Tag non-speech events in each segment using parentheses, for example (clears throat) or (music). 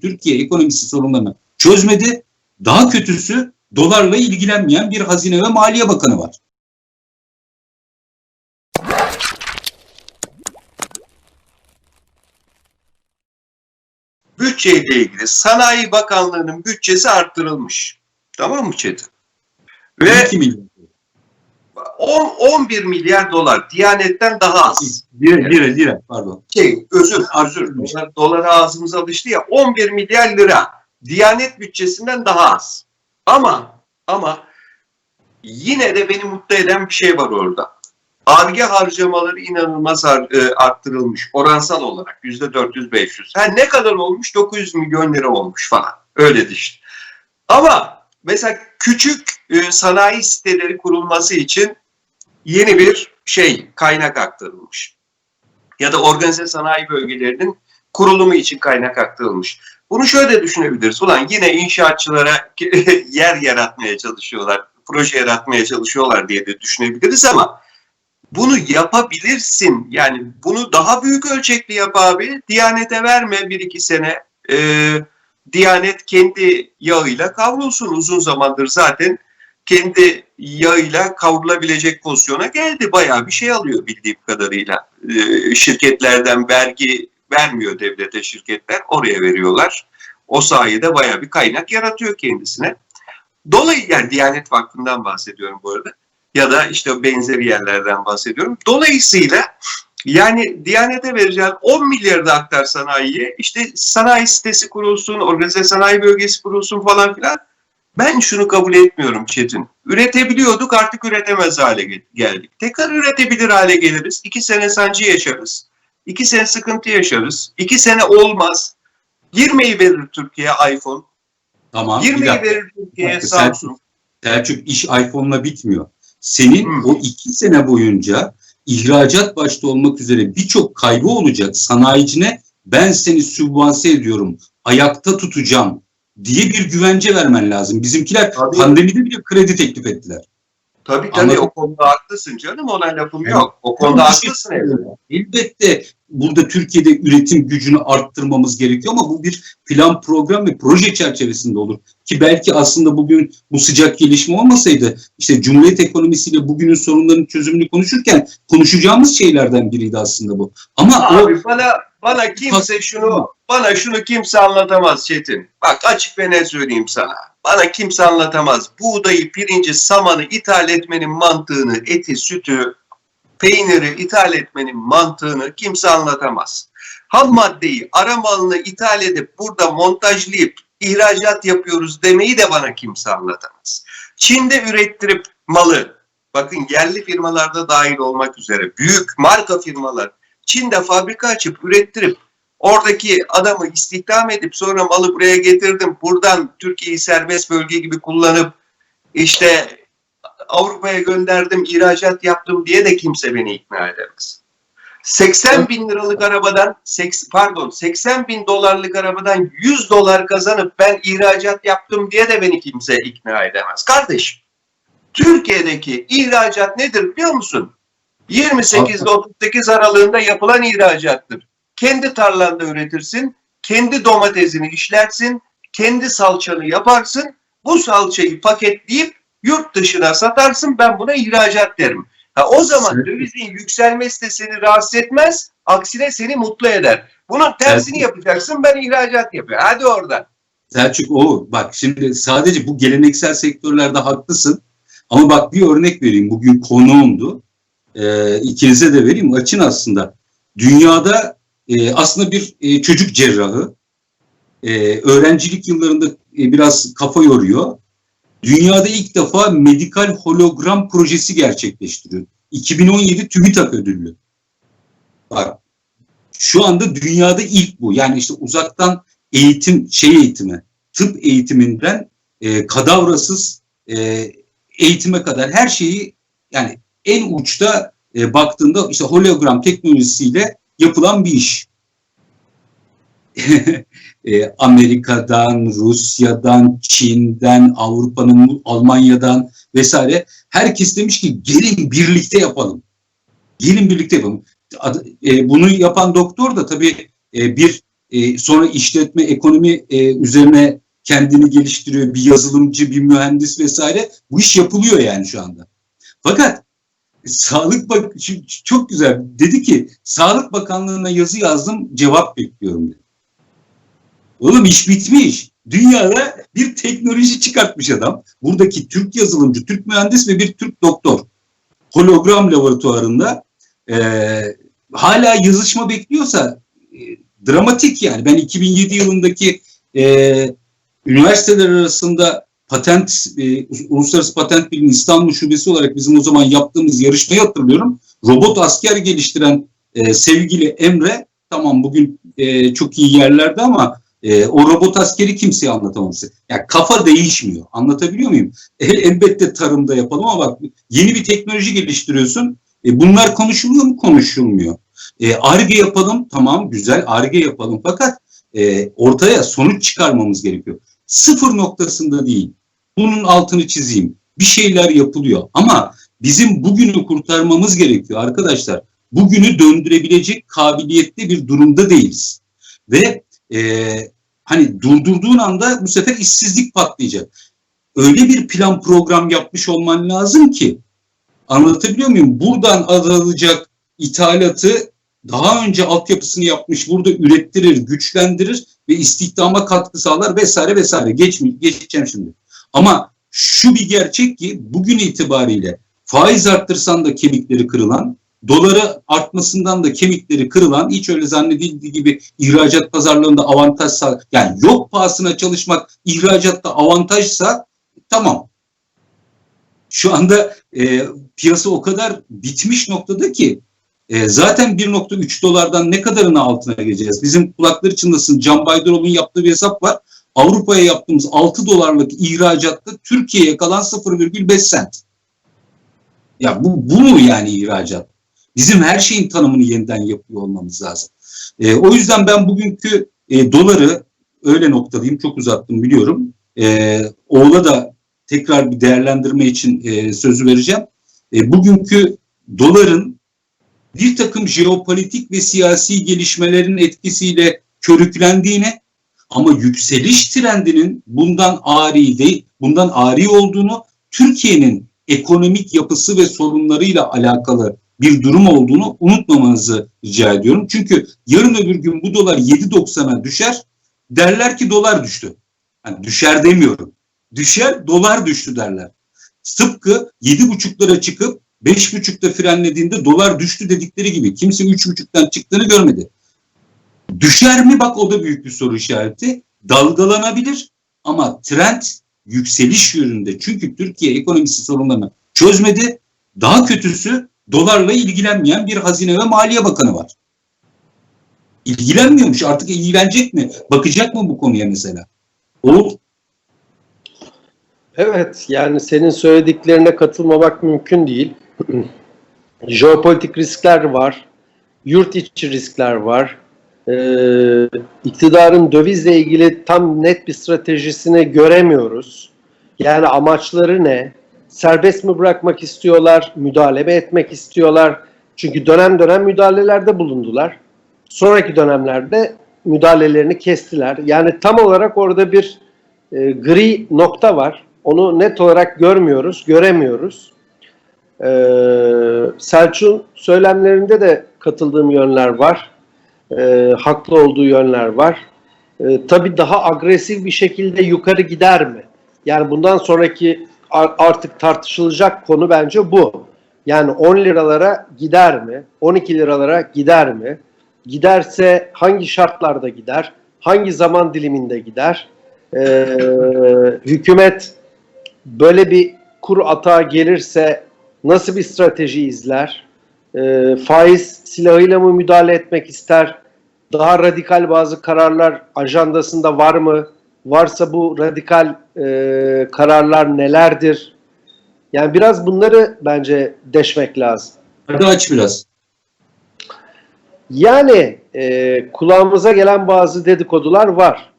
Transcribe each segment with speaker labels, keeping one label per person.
Speaker 1: Türkiye ekonomisi sorunlarını çözmedi. Daha kötüsü dolarla ilgilenmeyen bir Hazine ve Maliye Bakanı var.
Speaker 2: bütçeyle ilgili Sanayi Bakanlığı'nın bütçesi arttırılmış. Tamam mı Çetin? Ve
Speaker 1: 2 milyon.
Speaker 2: 10, 11 milyar dolar Diyanet'ten daha az.
Speaker 1: Lira, lira, lira pardon.
Speaker 2: Şey, özür, özür. Dolar, dolara ağzımız alıştı ya. 11 milyar lira Diyanet bütçesinden daha az. Ama ama yine de beni mutlu eden bir şey var orada. Arge harcamaları inanılmaz e, arttırılmış oransal olarak yüzde 400-500. Ha ne kadar olmuş? 900 milyon lira olmuş falan. Öyle işte. Ama mesela küçük e, sanayi siteleri kurulması için yeni bir şey kaynak aktarılmış. Ya da organize sanayi bölgelerinin kurulumu için kaynak aktarılmış. Bunu şöyle düşünebiliriz. Ulan yine inşaatçılara (laughs) yer yaratmaya çalışıyorlar, proje yaratmaya çalışıyorlar diye de düşünebiliriz ama bunu yapabilirsin. Yani bunu daha büyük ölçekli yap abi. Diyanete verme bir iki sene. Ee, Diyanet kendi yağıyla kavrulsun. Uzun zamandır zaten kendi yağıyla kavrulabilecek pozisyona geldi. Bayağı bir şey alıyor bildiğim kadarıyla. Ee, şirketlerden vergi vermiyor devlete şirketler. Oraya veriyorlar. O sayede bayağı bir kaynak yaratıyor kendisine. Dolayı yani Diyanet Vakfı'ndan bahsediyorum bu arada ya da işte benzeri yerlerden bahsediyorum. Dolayısıyla yani Diyanet'e vereceğin 10 milyar da aktar sanayiye işte sanayi sitesi kurulsun, organize sanayi bölgesi kurulsun falan filan. Ben şunu kabul etmiyorum Çetin. Üretebiliyorduk artık üretemez hale gel- geldik. Tekrar üretebilir hale geliriz. İki sene sancı yaşarız. İki sene sıkıntı yaşarız. İki sene olmaz. 20'yi verir Türkiye iPhone.
Speaker 1: Tamam. bir
Speaker 2: 20'yi
Speaker 1: dakika.
Speaker 2: verir Türkiye
Speaker 1: dakika,
Speaker 2: Samsung.
Speaker 1: Selçuk iş iPhone'la bitmiyor. Senin
Speaker 2: Hı.
Speaker 1: o iki sene boyunca ihracat başta olmak üzere birçok kaybı olacak sanayicine ben seni sübvanse ediyorum, ayakta tutacağım diye bir güvence vermen lazım. Bizimkiler
Speaker 2: Tabii.
Speaker 1: pandemide bile kredi teklif ettiler.
Speaker 2: Tabii tabii
Speaker 1: Anladım.
Speaker 2: o konuda haklısın canım ona lafım yok. O konuda
Speaker 1: şey
Speaker 2: haklısın. evet.
Speaker 1: Elbette burada Türkiye'de üretim gücünü arttırmamız gerekiyor ama bu bir plan, program ve proje çerçevesinde olur. Ki belki aslında bugün bu sıcak gelişme olmasaydı işte Cumhuriyet ekonomisiyle bugünün sorunlarının çözümünü konuşurken konuşacağımız şeylerden biriydi aslında bu. Ama o
Speaker 2: Abi bana bana kimse şunu bana şunu kimse anlatamaz Çetin. Bak açık ve net söyleyeyim sana. Bana kimse anlatamaz. Buğdayı, pirinci, samanı ithal etmenin mantığını, eti, sütü, peyniri ithal etmenin mantığını kimse anlatamaz. Ham maddeyi, ara malını ithal edip burada montajlayıp ihracat yapıyoruz demeyi de bana kimse anlatamaz. Çin'de ürettirip malı, bakın yerli firmalarda dahil olmak üzere büyük marka firmalar Çin'de fabrika açıp ürettirip oradaki adamı istihdam edip sonra malı buraya getirdim. Buradan Türkiye'yi serbest bölge gibi kullanıp işte Avrupa'ya gönderdim, ihracat yaptım diye de kimse beni ikna edemez. 80 bin liralık arabadan, pardon 80 bin dolarlık arabadan 100 dolar kazanıp ben ihracat yaptım diye de beni kimse ikna edemez. Kardeşim, Türkiye'deki ihracat nedir biliyor musun? 28 ile 38 aralığında yapılan ihracattır. Kendi tarlanda üretirsin, kendi domatesini işlersin, kendi salçanı yaparsın, bu salçayı paketleyip yurt dışına satarsın, ben buna ihracat derim. Ha, o zaman dövizin yükselmesi de seni rahatsız etmez, aksine seni mutlu eder. Bunun tersini
Speaker 1: Evet.
Speaker 2: yapacaksın, ben ihracat yapıyorum. Hadi orada.
Speaker 1: Selçuk o bak şimdi sadece bu geleneksel sektörlerde haklısın. Ama bak bir örnek vereyim. Bugün konuğumdu. Ee, ikinize de vereyim. Açın aslında. Dünyada e, aslında bir e, çocuk cerrahı. E, öğrencilik yıllarında e, biraz kafa yoruyor. Dünyada ilk defa medikal hologram projesi gerçekleştiriyor. 2017 TÜBİTAK ödüllü. Bak şu anda dünyada ilk bu. Yani işte uzaktan eğitim şey eğitimi, tıp eğitiminden e, kadavrasız e, eğitime kadar her şeyi yani en uçta e, baktığında işte hologram teknolojisiyle yapılan bir iş. (laughs) e, Amerika'dan, Rusya'dan, Çin'den, Avrupa'nın, Almanya'dan vesaire herkes demiş ki gelin birlikte yapalım. Gelin birlikte yapalım. E, bunu yapan doktor da tabii e, bir sonra işletme, ekonomi üzerine kendini geliştiriyor. Bir yazılımcı, bir mühendis vesaire. Bu iş yapılıyor yani şu anda. Fakat Sağlık Bak çok güzel. Dedi ki Sağlık Bakanlığı'na yazı yazdım cevap bekliyorum dedi. Oğlum iş bitmiş. Dünyada bir teknoloji çıkartmış adam. Buradaki Türk yazılımcı, Türk mühendis ve bir Türk doktor. Hologram laboratuvarında eee, hala yazışma bekliyorsa e, dramatik yani. Ben 2007 yılındaki e, üniversiteler arasında patent, e, Uluslararası Patent Birliği İstanbul Şubesi olarak bizim o zaman yaptığımız yarışmayı hatırlıyorum. Robot asker geliştiren e, sevgili Emre, tamam bugün e, çok iyi yerlerde ama e, o robot askeri kimseye anlatamaması. Yani kafa değişmiyor. Anlatabiliyor muyum? E, elbette tarımda yapalım ama bak yeni bir teknoloji geliştiriyorsun. E, bunlar konuşuluyor mu? Konuşulmuyor. E, ARGE yapalım. Tamam güzel ARGE yapalım. Fakat e, ortaya sonuç çıkarmamız gerekiyor. Sıfır noktasında değil. Bunun altını çizeyim. Bir şeyler yapılıyor. Ama bizim bugünü kurtarmamız gerekiyor arkadaşlar. Bugünü döndürebilecek kabiliyette bir durumda değiliz. Ve e, hani durdurduğun anda bu sefer işsizlik patlayacak. Öyle bir plan program yapmış olman lazım ki anlatabiliyor muyum? Buradan alacak ithalatı daha önce altyapısını yapmış, burada ürettirir, güçlendirir ve istihdama katkı sağlar vesaire vesaire. Geçmi, geçeceğim şimdi. Ama şu bir gerçek ki bugün itibariyle faiz arttırsan da kemikleri kırılan, doları artmasından da kemikleri kırılan, hiç öyle zannedildiği gibi ihracat pazarlarında avantaj sağ, yani yok pahasına çalışmak ihracatta avantajsa tamam. Şu anda e, piyasa o kadar bitmiş noktada ki e, zaten 1.3 dolardan ne kadarını altına geleceğiz? Bizim kulakları çınlasın Can Baydaroğlu'nun yaptığı bir hesap var. Avrupa'ya yaptığımız 6 dolarlık ihracatta Türkiye'ye kalan 0,5 sent. Ya bu, bu mu yani ihracat? Bizim her şeyin tanımını yeniden yapıyor olmamız lazım. E, o yüzden ben bugünkü e, doları öyle noktalayayım. Çok uzattım biliyorum. E, Oğul'a da tekrar bir değerlendirme için e, sözü vereceğim. E, bugünkü doların bir takım jeopolitik ve siyasi gelişmelerin etkisiyle körüklendiğini ama yükseliş trendinin bundan ari değil, bundan ari olduğunu, Türkiye'nin ekonomik yapısı ve sorunlarıyla alakalı bir durum olduğunu unutmamanızı rica ediyorum. Çünkü yarın öbür gün bu dolar 7.90'a düşer, derler ki dolar düştü. Yani düşer demiyorum. Düşer, dolar düştü derler. Tıpkı 7.5'lara çıkıp 5.5'ta frenlediğinde dolar düştü dedikleri gibi. Kimse 3.5'tan çıktığını görmedi. Düşer mi? Bak o da büyük bir soru işareti. Dalgalanabilir ama trend yükseliş yönünde. Çünkü Türkiye ekonomisi sorunlarını çözmedi. Daha kötüsü dolarla ilgilenmeyen bir Hazine ve Maliye Bakanı var. İlgilenmiyormuş. Artık ilgilenecek mi? Bakacak mı bu konuya mesela? O
Speaker 3: Evet, yani senin söylediklerine katılmamak mümkün değil. (clears throat) Jeopolitik riskler var, yurt içi riskler var. Ee, iktidarın dövizle ilgili tam net bir stratejisini göremiyoruz. Yani amaçları ne? Serbest mi bırakmak istiyorlar, müdahale mi etmek istiyorlar? Çünkü dönem dönem müdahalelerde bulundular. Sonraki dönemlerde müdahalelerini kestiler. Yani tam olarak orada bir e, gri nokta var. Onu net olarak görmüyoruz, göremiyoruz. Ee, Selçuk'un söylemlerinde de katıldığım yönler var. Ee, haklı olduğu yönler var. Ee, tabii daha agresif bir şekilde yukarı gider mi? Yani bundan sonraki artık tartışılacak konu bence bu. Yani 10 liralara gider mi? 12 liralara gider mi? Giderse hangi şartlarda gider? Hangi zaman diliminde gider? Ee, hükümet böyle bir kur atağa gelirse nasıl bir strateji izler? Ee, faiz silahıyla mı müdahale etmek ister? Daha radikal bazı kararlar ajandasında var mı? Varsa bu radikal e, kararlar nelerdir? Yani biraz bunları bence deşmek lazım.
Speaker 1: hadi aç biraz.
Speaker 3: Yani e, kulağımıza gelen bazı dedikodular var.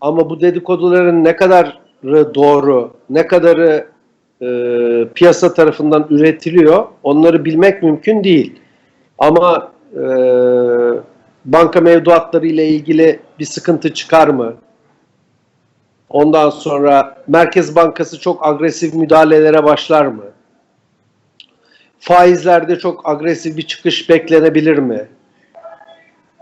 Speaker 3: Ama bu dedikoduların ne kadarı doğru, ne kadarı e, piyasa tarafından üretiliyor onları bilmek mümkün değil. Ama e, banka mevduatları ile ilgili bir sıkıntı çıkar mı? Ondan sonra Merkez Bankası çok agresif müdahalelere başlar mı? Faizlerde çok agresif bir çıkış beklenebilir mi?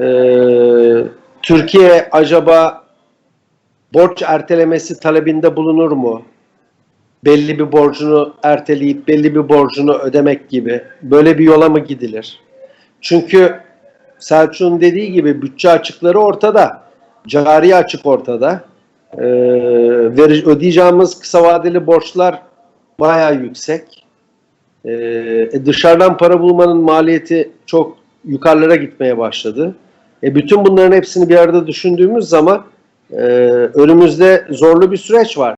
Speaker 3: Ee, Türkiye acaba borç ertelemesi talebinde bulunur mu? Belli bir borcunu erteleyip belli bir borcunu ödemek gibi. Böyle bir yola mı gidilir? Çünkü Selçuk'un dediği gibi bütçe açıkları ortada. Cari açık ortada. Ee, veri- ödeyeceğimiz kısa vadeli borçlar bayağı yüksek. Ee, e, dışarıdan para bulmanın maliyeti çok yukarılara gitmeye başladı. E, bütün bunların hepsini bir arada düşündüğümüz zaman e, önümüzde zorlu bir süreç var.